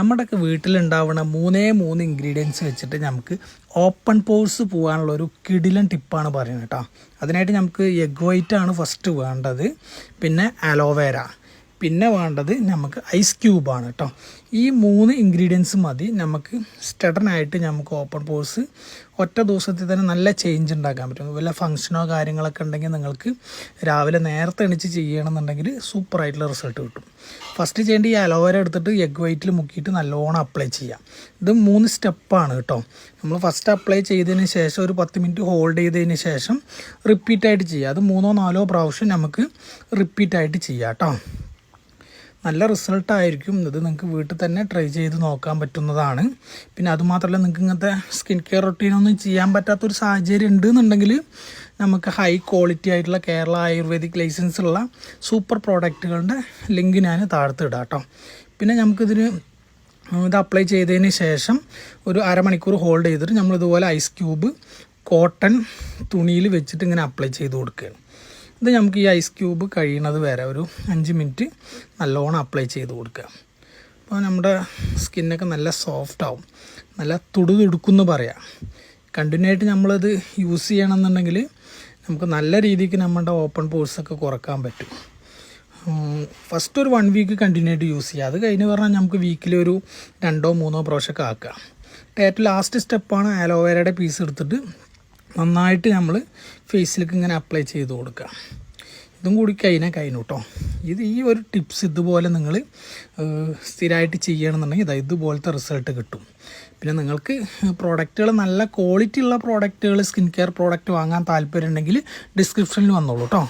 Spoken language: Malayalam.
നമ്മുടെയൊക്കെ വീട്ടിലുണ്ടാവുന്ന മൂന്നേ മൂന്ന് ഇൻഗ്രീഡിയൻസ് വെച്ചിട്ട് നമുക്ക് ഓപ്പൺ പോഴ്സ് പോകാനുള്ള ഒരു കിടിലൻ ടിപ്പാണ് പറയുന്നത് കേട്ടോ. അതിനായിട്ട് നമുക്ക് എഗ് വൈറ്റ് ആണ് ഫസ്റ്റ് വേണ്ടത്. പിന്നെ അലോവേര പിന്നെ വേണ്ടത് നമുക്ക് ഐസ് ക്യൂബാണ് കേട്ടോ ഈ മൂന്ന് ഇൻഗ്രീഡിയൻസ് മതി. നമുക്ക് സ്റ്റഡനായിട്ട് നമുക്ക് ഓപ്പൺ പോഴ്സ് ഒറ്റ ദിവസത്തിൽ തന്നെ നല്ല ചേഞ്ച് ഉണ്ടാക്കാൻ പറ്റും. വല്ല ഫംഗ്ഷനോ കാര്യങ്ങളൊക്കെ ഉണ്ടെങ്കിൽ നിങ്ങൾക്ക് രാവിലെ നേരത്തെ എണിച്ച് ചെയ്യണമെന്നുണ്ടെങ്കിൽ സൂപ്പറായിട്ടുള്ള റിസൾട്ട് കിട്ടും. ഫസ്റ്റ് ചെയ്യേണ്ട ഈ അലോവേര എടുത്തിട്ട് എഗ് വൈറ്റിൽ മുക്കിയിട്ട് നല്ലോണം അപ്ലൈ ചെയ്യാം. ഇത് മൂന്ന് സ്റ്റെപ്പാണ് കേട്ടോ നമ്മൾ ഫസ്റ്റ് അപ്ലൈ ചെയ്തതിന് ശേഷം ഒരു പത്ത് മിനിറ്റ് ഹോൾഡ് ചെയ്തതിന് ശേഷം റിപ്പീറ്റായിട്ട് ചെയ്യുക അത് മൂന്നോ നാലോ പ്രാവശ്യം നമുക്ക് റിപ്പീറ്റായിട്ട് ചെയ്യാം കേട്ടോ നല്ല റിസൾട്ട് ആയിരിക്കും ഇത് നിങ്ങൾക്ക് വീട്ടിൽ തന്നെ ട്രൈ ചെയ്ത് നോക്കാൻ പറ്റുന്നതാണ്. പിന്നെ അതുമാത്രമല്ല നിങ്ങൾക്ക് ഇങ്ങനത്തെ സ്കിൻ കെയർ റൊട്ടീനൊന്നും ചെയ്യാൻ പറ്റാത്തൊരു സാഹചര്യം ഉണ്ടെന്നുണ്ടെങ്കിൽ നമുക്ക് ഹൈ ക്വാളിറ്റി ആയിട്ടുള്ള കേരള ആയുർവേദിക് ലൈസൻസ് ഉള്ള സൂപ്പർ പ്രോഡക്റ്റുകളുടെ ലിങ്ക് ഞാൻ താഴ്ത്ത് ഇടാം കേട്ടോ പിന്നെ നമുക്കിതിന് ഇത് അപ്ലൈ ചെയ്തതിന് ശേഷം ഒരു അരമണിക്കൂർ ഹോൾഡ് ചെയ്തിട്ട് നമ്മൾ ഇതുപോലെ ഐസ് ക്യൂബ് കോട്ടൺ തുണിയിൽ വെച്ചിട്ട് ഇങ്ങനെ അപ്ലൈ ചെയ്ത് കൊടുക്കുകയാണ്. ഇത് നമുക്ക് ഈ ഐസ് ക്യൂബ് കഴിയണത് വരെ ഒരു അഞ്ച് മിനിറ്റ് നല്ലോണം അപ്ലൈ ചെയ്ത് കൊടുക്കുക. അപ്പോൾ നമ്മുടെ സ്കിന്നൊക്കെ നല്ല സോഫ്റ്റ് ആവും. നല്ല തുടുതുടുക്കുമെന്ന് പറയാം. കണ്ടിന്യൂ ആയിട്ട് നമ്മളത് യൂസ് ചെയ്യണമെന്നുണ്ടെങ്കിൽ നമുക്ക് നല്ല രീതിക്ക് നമ്മുടെ ഓപ്പൺ പോഴ്സൊക്കെ കുറയ്ക്കാൻ പറ്റും. ഫസ്റ്റ് ഒരു വൺ വീക്ക് കണ്ടിന്യൂ ആയിട്ട് യൂസ് ചെയ്യുക. അത് കഴിഞ്ഞ് പറഞ്ഞാൽ നമുക്ക് വീക്കിൽ ഒരു രണ്ടോ മൂന്നോ പ്രാവശ്യമൊക്കെ ആക്കുക ഏറ്റവും ലാസ്റ്റ് സ്റ്റെപ്പാണ് ആലോവേരയുടെ പീസ് എടുത്തിട്ട് നന്നായിട്ട് നമ്മൾ ഫേസിലേക്ക് ഇങ്ങനെ അപ്ലൈ ചെയ്ത് കൊടുക്കുക. ഇതും കൂടി കഴിഞ്ഞാൽ കഴിഞ്ഞു കേട്ടോ ഇത് ഈ ഒരു ടിപ്സ് ഇതുപോലെ നിങ്ങൾ സ്ഥിരമായിട്ട് ചെയ്യണമെന്നുണ്ടെങ്കിൽ ഇതാ ഇതുപോലത്തെ റിസൾട്ട് കിട്ടും. പിന്നെ നിങ്ങൾക്ക് പ്രോഡക്റ്റുകൾ നല്ല ക്വാളിറ്റി ഉള്ള പ്രോഡക്റ്റുകൾ സ്കിൻ കെയർ പ്രോഡക്റ്റ് വാങ്ങാൻ താല്പര്യം ഉണ്ടെങ്കിൽ ഡിസ്ക്രിപ്ഷനിൽ വന്നോളൂ കേട്ടോ